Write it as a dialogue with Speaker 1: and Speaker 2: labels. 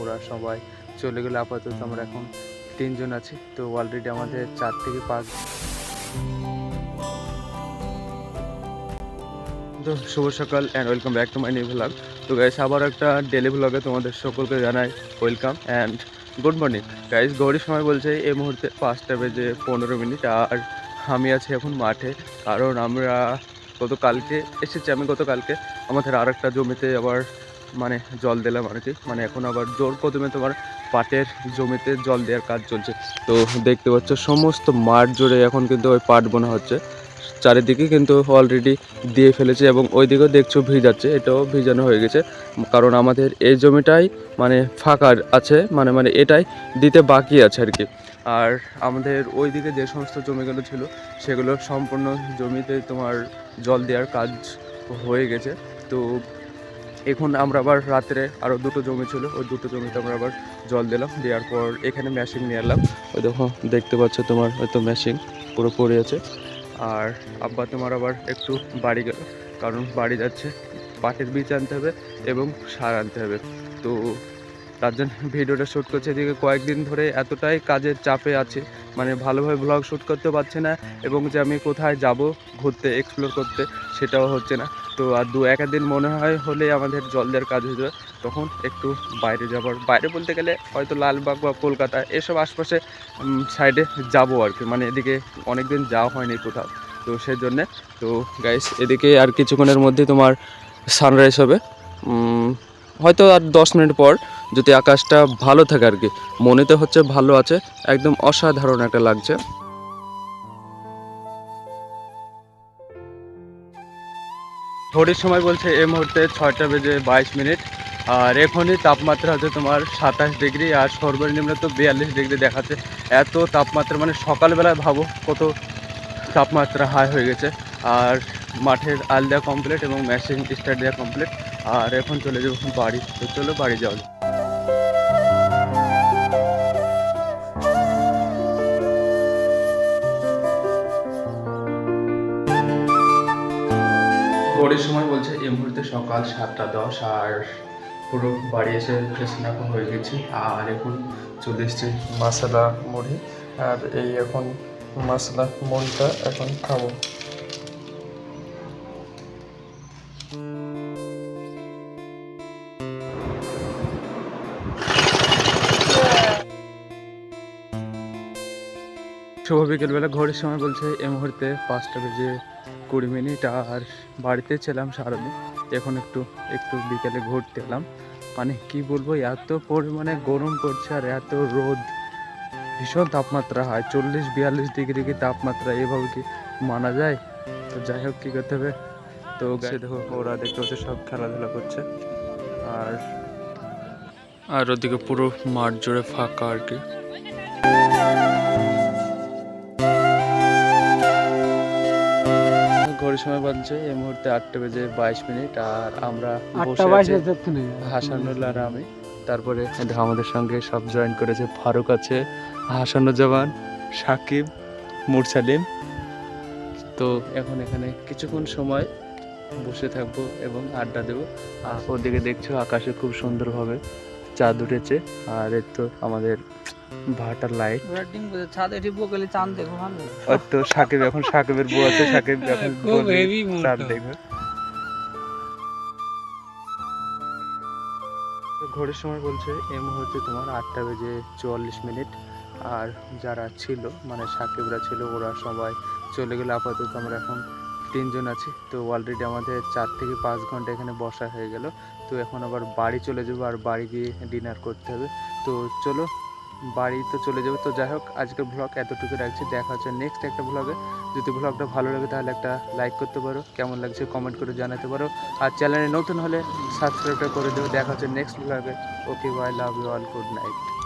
Speaker 1: ওরা সবাই চলে গেলে আপাতত আমরা এখন তিনজন আছি। তো অলরেডি আমাদের চার থেকে পাঁচ তো শুভ সকাল and welcome back to my new vlog তো গাইস আবার একটা ডেলি ভ্লগে তোমাদের সকলকে জানাই welcome and good morning guys গৌরীর সময় বলছে এই মুহূর্তে পাঁচটা বেজে পনেরো মিনিট আর আমি আছি এখন মাঠে। কারণ আমরা গতকালকে এসেছি, আমি গতকালকে আমাদের আর একটা জমিতে আবার মানে জল দিলাম আর কি। মানে এখন আবার জোর কদমে তোমার পাটের জমিতে জল দেওয়ার কাজ চলছে। তো দেখতে পাচ্ছ, সমস্ত মাঠ জুড়ে এখন কিন্তু ওই পাট বোনা হচ্ছে। চারিদিকে কিন্তু অলরেডি দিয়ে ফেলেছে এবং ওই দিকেও দেখছ ভিজাচ্ছে, এটাও ভিজানো হয়ে গেছে। কারণ আমাদের এই জমিটাই মানে ফাঁকা আছে মানে মানে এটাই দিতে বাকি আছে আর কি। আর আমাদের ওই দিকে যে সমস্ত জমিগুলো ছিল, সেগুলো সম্পূর্ণ জমিতে তোমার জল দেওয়ার কাজ হয়ে গেছে। তো এখন আমরা আবার রাত্রে আরও দুটো জমি ছিল, ওই দুটো জমিতে আমরা আবার জল দিলাম। দেওয়ার পর এখানে মেশিন নিয়ে এলাম। ওই দেখো, দেখতে পাচ্ছ তোমার হয়তো মেশিন পুরো পড়ে আছে। আর আব্বা তোমার আবার একটু বাড়ি গেল, কারণ বাড়ি যাচ্ছে, পাটের বীজ আনতে হবে এবং সার আনতে হবে। তো তার জন্য ভিডিওটা শ্যুট করছে। এদিকে কয়েকদিন ধরে এতটাই কাজের চাপে আছে মানে ভালোভাবে ব্লগ শ্যুট করতে পারছে না এবং যে আমি কোথায় যাব ঘুরতে এক্সপ্লোর করতে সেটাও হচ্ছে না। তো আর দু এক দিন মনে হয় হলে আমাদের জল দেওয়ার কাজ হয়ে যাবে। তখন একটু বাইরে যাবার বাইরে বলতে গেলে হয়তো লালবাগ বা কলকাতা এসব আশপাশে সাইডে যাব আর কি। মানে এদিকে অনেক দিন যাওয়া হয়নি কোথাও। তো সেই জন্যে তো গাইস এদিকে আর কিছুক্ষণের মধ্যে তোমার সানরাইজ হবে। হয়তো আর দশ মিনিট পর যদি আকাশটা ভালো থাকে আর কি, মনে তো হচ্ছে ভালো আছে, একদম অসাধারণ একটা লাগছে। ঘড়ির সময় বলছে এই মুহূর্তে ছয়টা বেজে বাইশ মিনিট, আর এখনই তাপমাত্রা হচ্ছে তোমার সাতাশ ডিগ্রি, আর সর্বনিম্ন তো বিয়াল্লিশ ডিগ্রি দেখাচ্ছে। এত তাপমাত্রা মানে সকালবেলায় ভাবো কত তাপমাত্রা হাই হয়ে গেছে। আর মাঠের আল দেওয়া কমপ্লিট এবং মেশিন স্টার্ট দেওয়া কমপ্লিট আর এখন চলে যাব বাড়ি, তো চলো বাড়ি যাওয়া ঘড়ির সময় বলছে, এই মুহূর্তে সকাল সাতটা দশ আর পুরো বাড়ি এসে এখন হয়ে গেছি আর এখন চলে এসছে মশলা মুড়ি। আর এই এখন মশলা মুড়িটা এখন খাব। শুভ বিকেলবেলা ঘড়ির সময় বলছে এই মুহূর্তে পাঁচটা বেজে কুড়ি মিনিট আর বাড়িতে ছিলাম সারাদিন এখন একটু একটু বিকেলে ঘুরতে এলাম। মানে কি বলব এত পরিমাণে গরম পড়ছে আর এত রোদ। ভীষণ তাপমাত্রা হয় চল্লিশ বিয়াল্লিশ ডিগ্রি কি তাপমাত্রা এভাবে কি মানা যায়? তো যাই হোক কী করতে হবে? তো গাছে দেখো ওরা দেখতে হচ্ছে সব খেলাধুলা করছে। আর আর ওদিকে পুরো মাঠ জুড়ে ফাঁকা আর কি। ঘড়ির সময় বাজছে এই মুহূর্তে আটটা বেজে বাইশ মিনিট আর আমরা হাসানুল্লাহ আর আমি। তারপরে আমাদের সঙ্গে সব জয়েন করেছে ফারুক আছে হাসানুজ্জামান সাকিব মুরসালিম তো এখন এখানে কিছুক্ষণ সময় বসে থাকব এবং আড্ডা দেবো। আর ওদিকে দেখছ আকাশে খুব সুন্দরভাবে চাঁদ উঠেছে আর এর তো আমাদের ভাটার লাইট
Speaker 2: ছাদে এটি বকেলে চাঁদ দেখো ভালো।
Speaker 1: ওই তো সাকিব এখন সাকিবের বউ আছে সাকিব এখন
Speaker 2: খুব
Speaker 1: চাঁদ
Speaker 2: তো।
Speaker 1: দেখবে। ঘড়ির সময় বলছে এই মুহূর্তে তোমার আটটা বেজে চুয়াল্লিশ মিনিট। আর যারা ছিল মানে সাকিবরা ছিল ওরা সবাই চলে গেলে। আপাতত আমরা এখন তিনজন আছি। তো অলরেডি আমাদের চার থেকে পাঁচ ঘণ্টা এখানে বসা হয়ে গেল। তো এখন আবার বাড়ি চলে যাব আর বাড়ি গিয়ে ডিনার করতে হবে। তো চলো বাড়ি তো চলে যাবে। তো যাই হোক, আজকের ব্লগ এতটুকু রাখছি। দেখা হচ্ছে নেক্সট একটা ব্লগে যদি ব্লগটা ভালো লাগে, তাহলে একটা লাইক করতে পারো। কেমন লাগছে কমেন্ট করে জানাতে পারো। আর চ্যানেলে নতুন হলে সাবস্ক্রাইবটা করে দেবো দেখা হচ্ছে নেক্সট ব্লগে okay bye love you all good night